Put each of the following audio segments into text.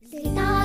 你到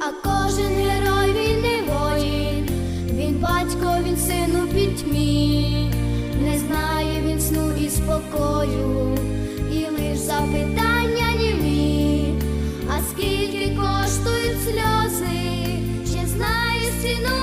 А кожен герой він не воїн, він батько, він сину пітьмі, не знає він сну і спокою, і лиш запитання німі, а скільки коштують сльози, ще знає ціну